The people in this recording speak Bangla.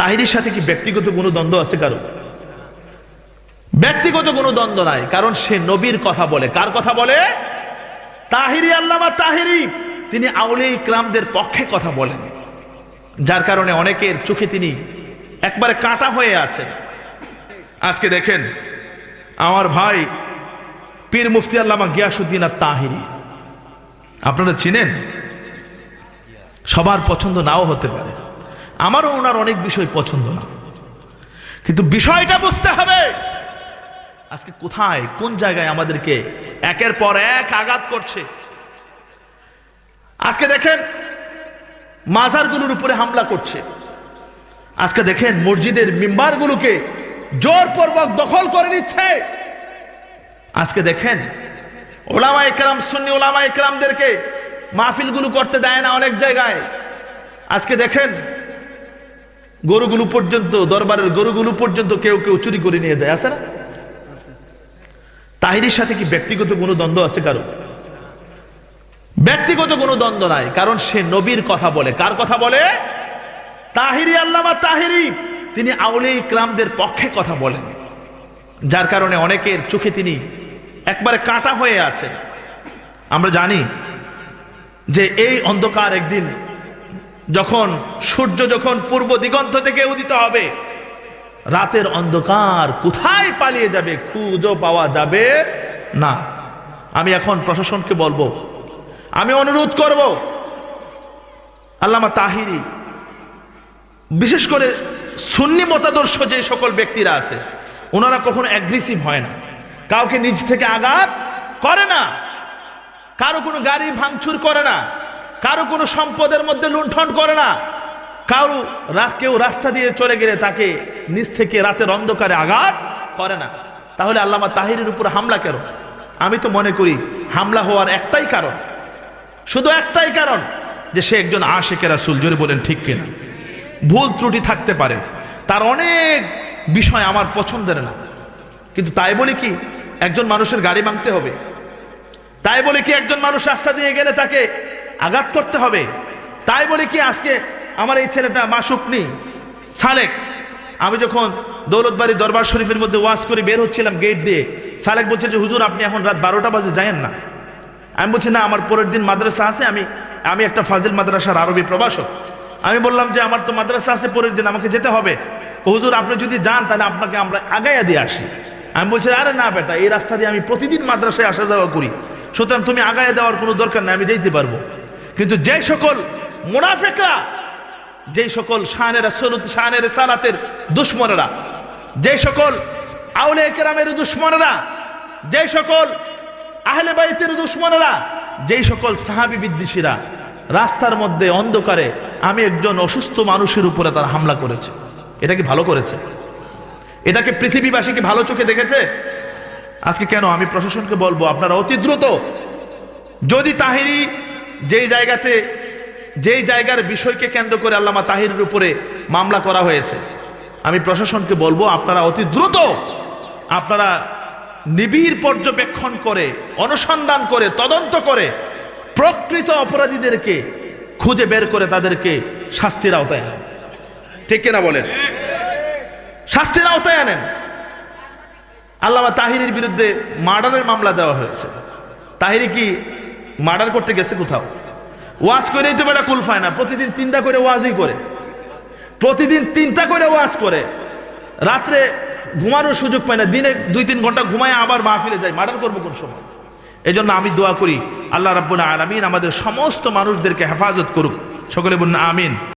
তাহিরির সাথে কি ব্যক্তিগত কোনো দ্বন্দ্ব আছে কারও? ব্যক্তিগত কোনো দ্বন্দ্ব নাই, কারণ সে নবীর কথা বলে। কার কথা বলে? তাহিরি, আল্লামা তাহিরি। তিনি আউলে ইকরামদের পক্ষে কথা বলেন। যার কারণে অনেকের চোখে তিনি একবারে কাটা হয়ে আছেন। আজকে দেখেন, আমার ভাই পীর মুফতি আল্লামা গিয়াসুদ্দিন আর তাহিরি আপনারা চিনেন? সবার পছন্দ নাও হতে পারে। আমারও ওনার অনেক বিষয় পছন্দ না। কিন্তু বিষয়টা বুঝতে হবে। আজকে কোথায়, কোন জায়গায় আমাদেরকে একের পর এক আঘাত করছে? আজকে দেখেন, মাজারগুলোর উপরে হামলা করছে। আজকে দেখেন, মসজিদের মিম্বারগুলোকে জোরপূর্বক দখল করে নিচ্ছে। আজকে দেখেন ওলামা একরাম সুন্নি ওলামা একরামদেরকে মাহফিলগুলো করতে দেয় না অনেক জায়গায়। আজকে দেখেন গরুগুলো পর্যন্ত, দরবারের গরুগুলো পর্যন্ত কেউ কেউ চুরি করে নিয়ে যায়, আছে না? তাহিরির সাথে কি ব্যক্তিগত কোনো দ্বন্দ্ব আছে কারও? ব্যক্তিগত কোনো দ্বন্দ্ব নাই, কারণ সে নবীর কথা বলে। কার কথা বলে? তাহিরি, আল্লামা তাহিরি। তিনি আউলে ইকরামদের পক্ষে কথা বলেন। যার কারণে অনেকের চোখে তিনি একবারে কাটা হয়ে আছেন। আমরা জানি যে এই অন্ধকার একদিন যখন সূর্য যখন পূর্ব দিগন্ত থেকে উদিত হবে, রাতের অন্ধকার কোথায় পালিয়ে যাবে, খুঁজো পাওয়া যাবে না। আমি এখন প্রশাসনকে বলব, আমি অনুরোধ করব, আল্লামা তাহিরি, বিশেষ করে সুন্নি মতাদর্শ যে সকল ব্যক্তিরা আছে, ওনারা কখনো অ্যাগ্রেসিভ হয় না। কাউকে নিজ থেকে আঘাত করে না। কারও কোনো গাড়ি ভাঙচুর করে না। কারও কোনো সম্পদের মধ্যে লুণ্ঠন করে না। কারও কেউ রাস্তা দিয়ে চলে গেলে তাকে নিজ থেকে রাতের অন্ধকারে আঘাত করে না। তাহলে আল্লামা তাহিরের উপর হামলা কেন? আমি তো মনে করি হামলা হওয়ার একটাই কারণ। শুধু একটাই কারণ যে সে একজন আশেকে রাসুল, জোরে বলেন, ঠিক কিনা? ভুল ত্রুটি থাকতে পারে। তার অনেক বিষয় আমার পছন্দের না। কিন্তু তাই বলে কি একজন মানুষের গাড়ি ভাঙতে হবে? তাই বলে কি একজন মানুষ রাস্তা দিয়ে গেলে তাকে আঘাত করতে হবে। তাই বলে কি, আজকে আমার এই ছেলেটা মাসুকনি সালেক। আমি যখন দৌলতবাড়ি দরবার শরীফের মধ্যে ওয়াজ করে বের হচ্ছিলাম গেট দিয়ে, সালেক বলছে যে, হুজুর, আপনি এখন রাত বারোটা বাজে, যায়েন না। আমি বলছি, না, আমার পরের দিন মাদ্রাসা আছে, আমি আমি একটা ফাজিল মাদ্রাসার আরবি প্রবাসক আমি বললাম যে, আমার তো মাদ্রাসা আছে, পরের দিন আমাকে যেতে হবে। হুজুর, আপনি যদি যান, তাহলে আপনাকে আমরা আগাইয়া দিয়ে আসি। আমি বলছি, আরে না বেটা, এই রাস্তা দিয়ে আমি প্রতিদিন মাদ্রাসায় আসা যাওয়া করি। সুতরাং তুমি আগাইয়া দেওয়ার কোনো দরকার নেই, আমি যেতে পারব। কিন্তু যে সকল মুনাফেকরা যেই সকল শাহানের শাহানের সালাতের দুশ্মনেরা, যে সকল আউলে কেরামের দুশ্মনেরা, যে সকল আহলে বাইতের দুশ্মনেরা যেই সকল সাহাবি বিদ্বেষীরা রাস্তার মধ্যে অন্ধকারে আমি একজন অসুস্থ মানুষের উপরে তার হামলা করেছে। এটা কি ভালো করেছে? এটাকে পৃথিবীবাসী কি ভালো চোখে দেখেছে? আজকে কেন আমি প্রশাসনকে বলব, আপনারা অতি দ্রুত যদি তাহিরি যেই জায়গাতে, যেই জায়গার বিষয়কে কেন্দ্র করে আল্লামা তাহিরের উপরে মামলা করা হয়েছে, আমি প্রশাসনকে বলব, আপনারা অতি দ্রুত আপনারা নিবিড় পর্যবেক্ষণ করে, অনুসন্ধান করে, তদন্ত করে প্রকৃত অপরাধীদেরকে খুঁজে বের করে তাদেরকে শাস্তির আওতায় আনেন। ঠিক কিনা বলেন? শাস্তির আওতায় আনেন। আল্লামা তাহিরের বিরুদ্ধে মার্ডারের মামলা দেওয়া হয়েছে। তাহিরি কি মার্ডার করতে গেছে কোথাও। ওয়াজ করেই তো বেটা কুল পায় না। প্রতিদিন তিনটা করে ওয়াজই করে। প্রতিদিন তিনটা করে ওয়াজ করে। রাত্রে ঘুমানোর সুযোগ পায় না। দিনে দুই তিন ঘণ্টা ঘুমায় আবার মা ফিরে যায়। মার্ডার করব কোন সময়? এই জন্য আমি দোয়া করি, আল্লাহ রাব্বুল আলমিন আমাদের সমস্ত মানুষদেরকে হেফাজত করুক। সকলে বলুন, আমিন।